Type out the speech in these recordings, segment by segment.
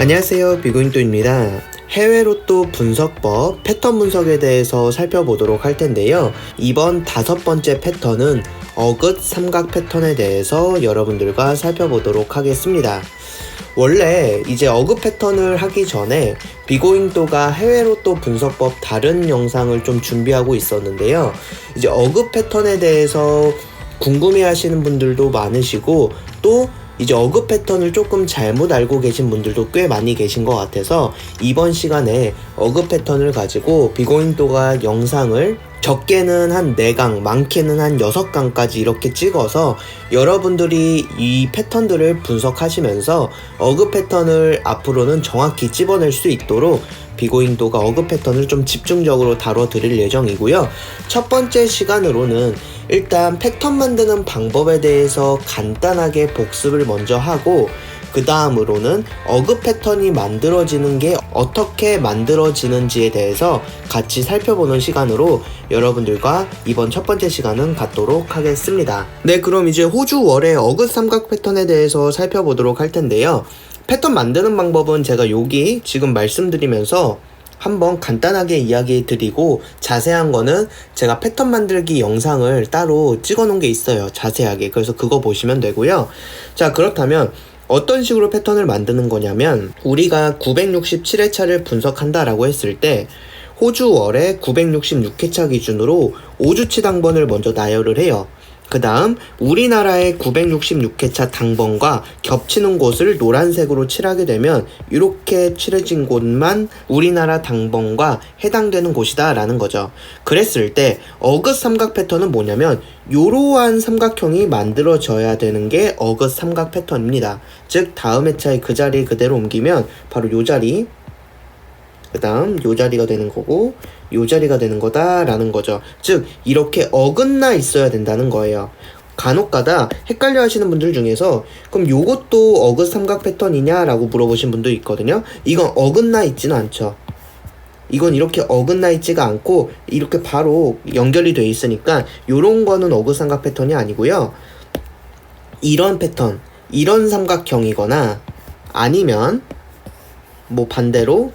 안녕하세요. 비고인도입니다. 해외 로또 분석법 패턴 분석에 대해서 살펴보도록 할 텐데요. 이번 다섯 번째 패턴은 어긋 삼각 패턴에 대해서 여러분들과 살펴보도록 하겠습니다. 원래 이제 어급 패턴을 하기 전에 비고잉도가 해외 로또 분석법 다른 영상을 좀 준비하고 있었는데요. 이제 어급 패턴에 대해서 궁금해 하시는 분들도 많으시고 또 이제 어급 패턴을 조금 잘못 알고 계신 분들도 꽤 많이 계신 것 같아서 이번 시간에 어급 패턴을 가지고 비고잉도가 영상을 적게는 한 4강, 많게는 한 6강까지 이렇게 찍어서 여러분들이 이 패턴들을 분석하시면서 어급 패턴을 앞으로는 정확히 집어낼 수 있도록 비고잉도가 어급 패턴을 좀 집중적으로 다뤄 드릴 예정이고요. 첫 번째 시간으로는 일단 패턴 만드는 방법에 대해서 간단하게 복습을 먼저 하고 그 다음으로는 어급 패턴이 만들어지는 게 어떻게 만들어지는지에 대해서 같이 살펴보는 시간으로 여러분들과 이번 첫 번째 시간은 갖도록 하겠습니다. 네, 그럼 이제 호주 월의 어급 삼각 패턴에 대해서 살펴보도록 할 텐데요. 패턴 만드는 방법은 제가 여기 지금 말씀드리면서 한번 간단하게 이야기 드리고 자세한 거는 제가 패턴 만들기 영상을 따로 찍어 놓은 게 있어요. 자세하게. 그래서 그거 보시면 되고요. 자, 그렇다면 어떤 식으로 패턴을 만드는 거냐면 우리가 967회차를 분석한다라고 했을 때 호주월의 966회차 기준으로 5주치 당번을 먼저 나열을 해요. 그 다음 우리나라의 966회차 당번과 겹치는 곳을 노란색으로 칠하게 되면 이렇게 칠해진 곳만 우리나라 당번과 해당되는 곳이다 라는 거죠. 그랬을 때 어긋 삼각 패턴은 뭐냐면 이러한 삼각형이 만들어져야 되는 게 어긋 삼각 패턴입니다. 즉 다음 회차에 그 자리 그대로 옮기면 바로 이 자리 그 다음 요 자리가 되는 거고 요 자리가 되는 거다라는 거죠. 즉 이렇게 어긋나 있어야 된다는 거예요. 간혹가다 헷갈려 하시는 분들 중에서 그럼 요것도 어긋 삼각 패턴이냐라고 물어보신 분도 있거든요. 이건 어긋나 있지는 않죠. 이건 이렇게 어긋나 있지가 않고 이렇게 바로 연결이 돼 있으니까 요런 거는 어긋 삼각 패턴이 아니고요. 이런 패턴, 이런 삼각형이거나 아니면 뭐 반대로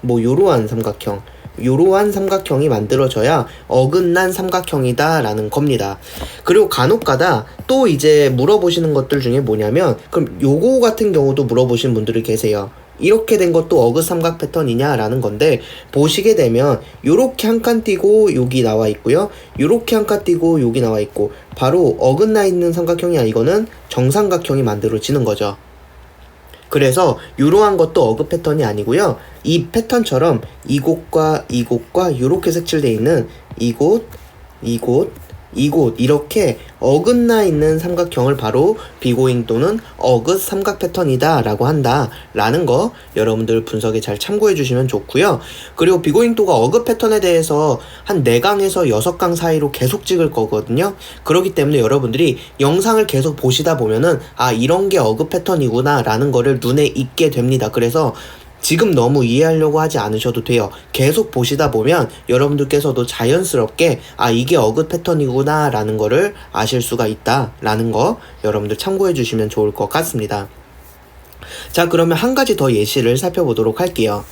뭐 요러한 삼각형 요러한 삼각형이 만들어져야 어긋난 삼각형이다 라는 겁니다. 그리고 간혹가다 또 이제 물어보시는 것들 중에 뭐냐면 그럼 요거 같은 경우도 물어보신 분들이 계세요. 이렇게 된 것도 어긋 삼각 패턴이냐 라는 건데 보시게 되면 요렇게 한 칸 띄고 여기 나와 있고요. 요렇게 한 칸 띄고 여기 나와 있고 바로 어긋나 있는 삼각형이 아니고는 정삼각형이 만들어지는 거죠 그래서 이러한 것도 어급 패턴이 아니고요. 이 패턴처럼 이곳과 이곳과 이렇게 색칠되어 있는 이곳, 이곳, 이곳 이렇게 어긋나 있는 삼각형을 바로 비고잉 또는 어긋 삼각 패턴이다 라고 한다 라는 거 여러분들 분석에 잘 참고해 주시면 좋고요. 그리고 비고잉도가 어긋 패턴에 대해서 한 4강에서 6강 사이로 계속 찍을 거거든요. 그렇기 때문에 여러분들이 영상을 계속 보시다 보면은 아 이런 게 어긋 패턴이구나 라는 거를 눈에 익게 됩니다. 그래서 지금 너무 이해하려고 하지 않으셔도 돼요. 계속 보시다 보면 여러분들께서도 자연스럽게 아 이게 어긋 패턴이구나 라는 거를 아실 수가 있다 라는 거 여러분들 참고해 주시면 좋을 것 같습니다. 자 그러면 한 가지 더 예시를 살펴보도록 할게요.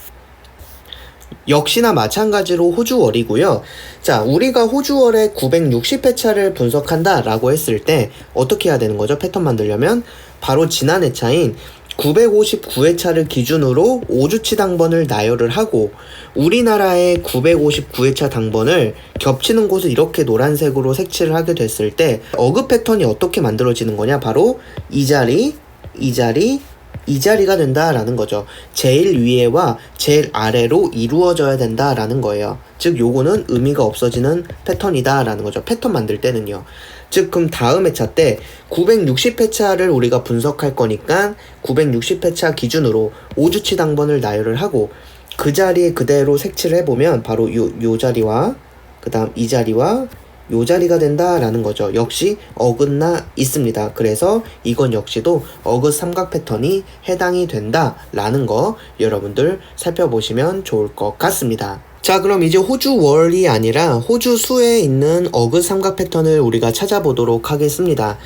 역시나 마찬가지로 호주월이고요. 자, 우리가 호주월의 960회차를 분석한다 라고 했을 때 어떻게 해야 되는 거죠? 패턴 만들려면 바로 지난 회차인 959회차를 기준으로 5주치 당번을 나열을 하고 우리나라의 959회차 당번을 겹치는 곳을 이렇게 노란색으로 색칠을 하게 됐을 때 어급 패턴이 어떻게 만들어지는 거냐? 바로 이 자리 이 자리 이 자리가 된다라는 거죠. 제일 위에와 제일 아래로 이루어져야 된다라는 거예요. 즉 요거는 의미가 없어지는 패턴이다라는 거죠. 패턴 만들 때는요. 즉 그럼 다음 회차 때 960회차를 우리가 분석할 거니까 960회차 기준으로 5주치 당번을 나열을 하고 그 자리에 그대로 색칠을 해보면 바로 요, 요 자리와 그 다음 이 자리와 요 자리가 된다라는 거죠. 역시 어긋나 있습니다. 그래서 이건 역시도 어긋 삼각 패턴이 해당이 된다라는 거 여러분들 살펴보시면 좋을 것 같습니다. 자 그럼 이제 호주 월이 아니라 호주 수에 있는 어긋 삼각 패턴을 우리가 찾아보도록 하겠습니다.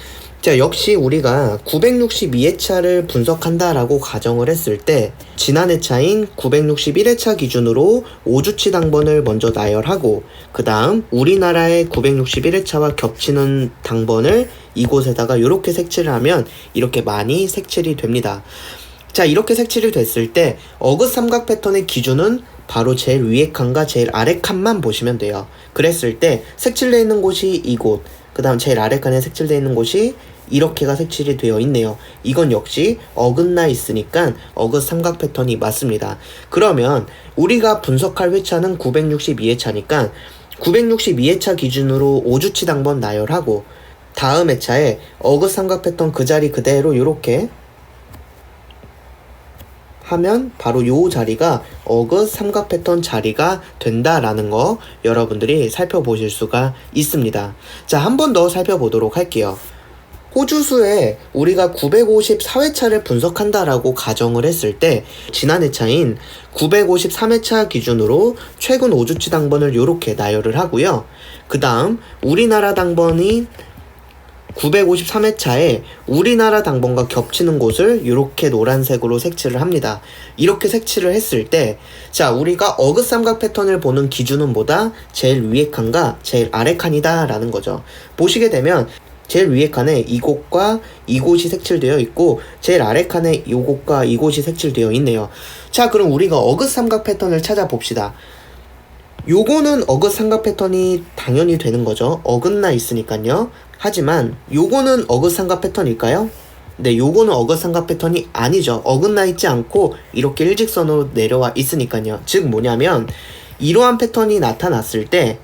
자, 역시 우리가 962회차를 분석한다라고 가정을 했을 때 지난 회차인 961회차 기준으로 5주치 당번을 먼저 나열하고 그 다음 우리나라의 961회차와 겹치는 당번을 이곳에다가 이렇게 색칠을 하면 이렇게 많이 색칠이 됩니다. 자, 이렇게 색칠이 됐을 때 어긋 삼각 패턴의 기준은 바로 제일 위에 칸과 제일 아래 칸만 보시면 돼요. 그랬을 때 색칠되어 있는 곳이 이곳, 그 다음 제일 아래 칸에 색칠되어 있는 곳이 이렇게가 색칠이 되어 있네요. 이건 역시 어긋나 있으니까 어긋 삼각 패턴이 맞습니다. 그러면 우리가 분석할 회차는 962회차니까 962회차 기준으로 5주치 당번 나열하고 다음 회차에 어긋 삼각 패턴 그 자리 그대로 이렇게 하면 바로 요 자리가 어긋 삼각 패턴 자리가 된다라는 거 여러분들이 살펴보실 수가 있습니다. 자, 한 번 더 살펴보도록 할게요. 호주수에 우리가 954회차를 분석한다라고 가정을 했을 때 지난 회차인 953회차 기준으로 최근 5주치 당번을 이렇게 나열을 하고요. 그 다음 우리나라 당번이 953회차에 우리나라 당번과 겹치는 곳을 이렇게 노란색으로 색칠을 합니다. 이렇게 색칠을 했을 때, 자, 우리가 어긋 삼각 패턴을 보는 기준은 뭐다? 제일 위에 칸과 제일 아래 칸이다 라는 거죠. 보시게 되면 제일 위에 칸에 이곳과 이곳이 색칠되어 있고 제일 아래 칸에 이곳과 이곳이 색칠되어 있네요. 자, 그럼 우리가 어긋 삼각 패턴을 찾아봅시다. 요거는 어긋 삼각 패턴이 당연히 되는 거죠. 어긋나 있으니까요. 하지만 요거는 어긋 삼각 패턴일까요? 네, 요거는 어긋 삼각 패턴이 아니죠. 어긋나 있지 않고 이렇게 일직선으로 내려와 있으니까요. 즉 뭐냐면 이러한 패턴이 나타났을 때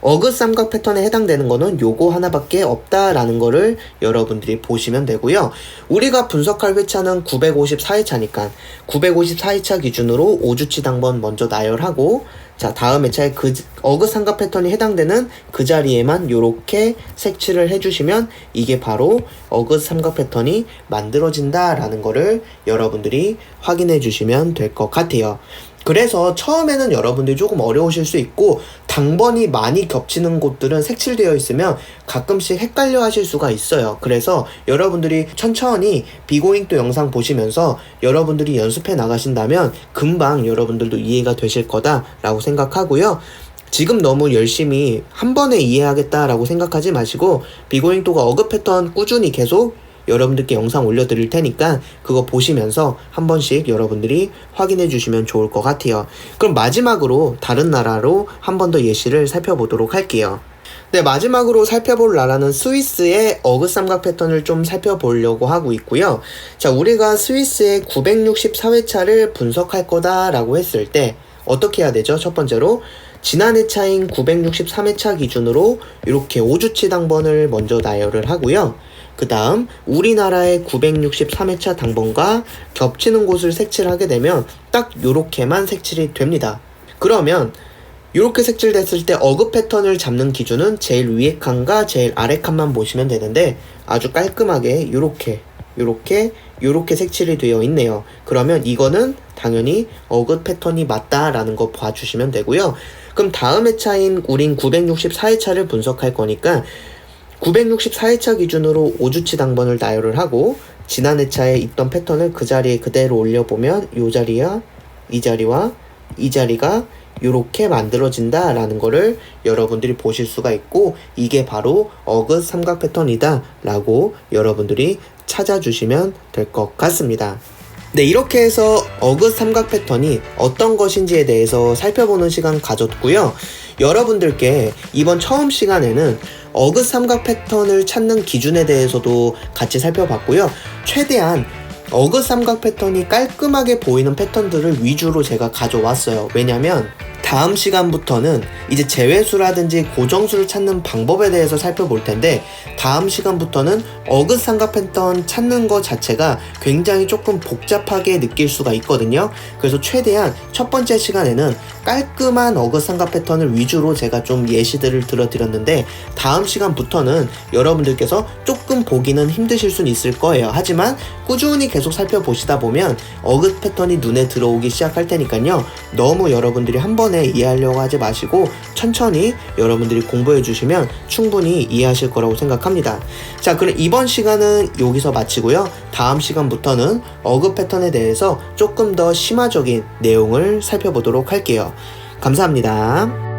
어긋 삼각 패턴에 해당되는 거는 요거 하나밖에 없다라는 거를 여러분들이 보시면 되고요. 우리가 분석할 회차는 954회차니까 954회차 기준으로 5주치 당번 먼저 나열하고 자 다음 회차에 그 어긋 삼각 패턴이 해당되는 그 자리에만 요렇게 색칠을 해주시면 이게 바로 어긋 삼각 패턴이 만들어진다라는 거를 여러분들이 확인해 주시면 될 것 같아요. 그래서 처음에는 여러분들이 조금 어려우실 수 있고 당번이 많이 겹치는 곳들은 색칠되어 있으면 가끔씩 헷갈려 하실 수가 있어요. 그래서 여러분들이 천천히 비고잉도 영상 보시면서 여러분들이 연습해 나가신다면 금방 여러분들도 이해가 되실 거다라고 생각하고요. 지금 너무 열심히 한 번에 이해하겠다라고 생각하지 마시고 비고잉도가 어급 패턴 꾸준히 계속 여러분들께 영상 올려드릴 테니까 그거 보시면서 한 번씩 여러분들이 확인해 주시면 좋을 것 같아요. 그럼 마지막으로 다른 나라로 한 번 더 예시를 살펴보도록 할게요. 네, 마지막으로 살펴볼 나라는 스위스의 어그 삼각 패턴을 좀 살펴보려고 하고 있고요. 자, 우리가 스위스의 964회차를 분석할 거다라고 했을 때 어떻게 해야 되죠? 첫 번째로 지난 회차인 963회차 기준으로 이렇게 5주치 당번을 먼저 나열을 하고요. 그 다음 우리나라의 963회차 당번과 겹치는 곳을 색칠하게 되면 딱 요렇게만 색칠이 됩니다. 그러면 이렇게 색칠됐을 때 어급 패턴을 잡는 기준은 제일 위에 칸과 제일 아래 칸만 보시면 되는데 아주 깔끔하게 이렇게 이렇게 이렇게 색칠이 되어 있네요. 그러면 이거는 당연히 어급 패턴이 맞다라는 거 봐주시면 되고요. 그럼 다음 회차인 우린 964회차를 분석할 거니까 964회차 기준으로 5주치 당번을 나열을 하고 지난 회차에 있던 패턴을 그 자리에 그대로 올려보면 이 자리야 이 자리와 이 자리가 이렇게 만들어진다 라는 거를 여러분들이 보실 수가 있고 이게 바로 어긋 삼각 패턴이다 라고 여러분들이 찾아주시면 될 것 같습니다. 네, 이렇게 해서 어긋 삼각 패턴이 어떤 것인지에 대해서 살펴보는 시간 가졌고요. 여러분들께 이번 처음 시간에는 어긋 삼각 패턴을 찾는 기준에 대해서도 같이 살펴봤고요. 최대한 어긋 삼각 패턴이 깔끔하게 보이는 패턴들을 위주로 제가 가져왔어요. 왜냐면 다음 시간부터는 이제 제외수라든지 고정수를 찾는 방법에 대해서 살펴볼 텐데 다음 시간부터는 어긋 삼각 패턴 찾는 것 자체가 굉장히 조금 복잡하게 느낄 수가 있거든요. 그래서 최대한 첫 번째 시간에는 깔끔한 어긋 삼각 패턴을 위주로 제가 좀 예시들을 들어드렸는데 다음 시간부터는 여러분들께서 조금 보기는 힘드실 수는 있을 거예요. 하지만 꾸준히 계속 살펴보시다 보면 어긋 패턴이 눈에 들어오기 시작할 테니까요. 너무 여러분들이 한 번에 한꺼번에 이해하려고 하지 마시고 천천히 여러분들이 공부해 주시면 충분히 이해하실 거라고 생각합니다. 자, 그럼 이번 시간은 여기서 마치고요. 다음 시간부터는 어급 패턴에 대해서 조금 더 심화적인 내용을 살펴보도록 할게요. 감사합니다.